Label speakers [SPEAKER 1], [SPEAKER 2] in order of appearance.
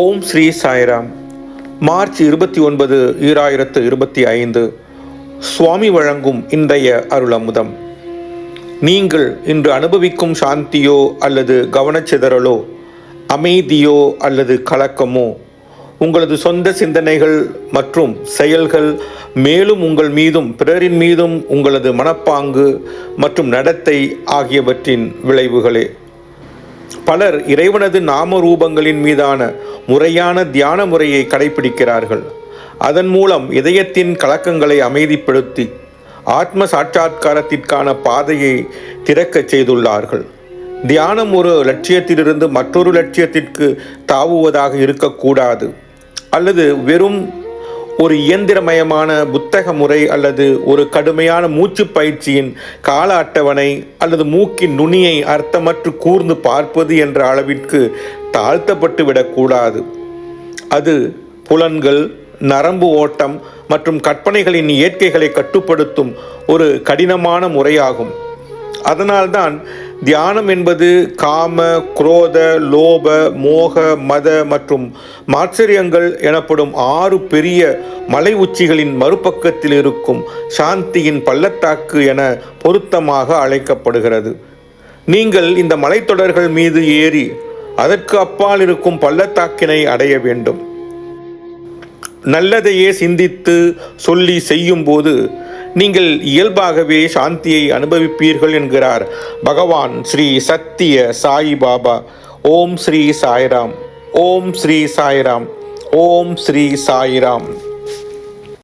[SPEAKER 1] ஓம் Sri Sairam. March இருபத்தி ஒன்பது ஈராயிரத்து இருபத்தி ஐந்து. சுவாமி வழங்கும் இன்றைய அருளமுதம். நீங்கள் இன்று அனுபவிக்கும் சாந்தியோ அல்லது கவனச்சிதறலோ அமைதியோ அல்லது கலக்கமோ உங்களது சொந்த சிந்தனைகள் மற்றும் செயல்கள் மேலும் உங்கள் மீதும் பிறரின் மீதும் உங்களது மனப்பாங்கு மற்றும் நடத்தை ஆகியவற்றின் விளைவுகளே. பலர் இறைவனது நாம ரூபங்களின் மீதான முறையான தியான முறையை கடைபிடிக்கிறார்கள். அதன் மூலம் இதயத்தின் கலக்கங்களை அமைதிப்படுத்தி ஆத்ம சாட்சா்காரத்திற்கான பாதையை திறக்கச் செய்துள்ளார்கள். தியானம் ஒரு லட்சியத்திலிருந்து மற்றொரு லட்சியத்திற்கு தாவுவதாக இருக்கக்கூடாது. அல்லது வெறும் ஒரு இயந்திரமயமான புத்தக முறை அல்லது ஒரு கடுமையான மூச்சு பயிற்சியின் கால அட்டவணை அல்லது மூக்கின் நுனியை அர்த்தமற்று கூர்ந்து பார்ப்பது என்ற அளவிற்கு தாழ்த்தப்பட்டு விடக்கூடாது. அது புலன்கள் நரம்பு ஓட்டம் மற்றும் கற்பனைகளின் இயற்கைகளை கட்டுப்படுத்தும் ஒரு கடினமான முறையாகும். அதனால்தான் தியானம் என்பது காம குரோத லோப மோக மத மற்றும் மாச்சரியங்கள் எனப்படும் ஆறு பெரிய மலை உச்சிகளின் மறுபக்கத்தில் இருக்கும் சாந்தியின் பள்ளத்தாக்கு என பொருத்தமாக அழைக்கப்படுகிறது. நீங்கள் இந்த மலைத்தொடர்கள் மீது ஏறி அதற்கு அப்பால் இருக்கும் பள்ளத்தாக்கினை அடைய வேண்டும். நல்லதையே சிந்தித்து சொல்லி செய்யும்போது நீங்கள் இயல்பாகவே சாந்தியை அனுபவிப்பீர்கள் என்கிறார் பகவான் ஸ்ரீ சத்திய சாய் பாபா. ஓம் ஸ்ரீ சாய்ராம். ஓம் ஸ்ரீ சாய்ராம். ஓம் ஸ்ரீ சாய்ராம்.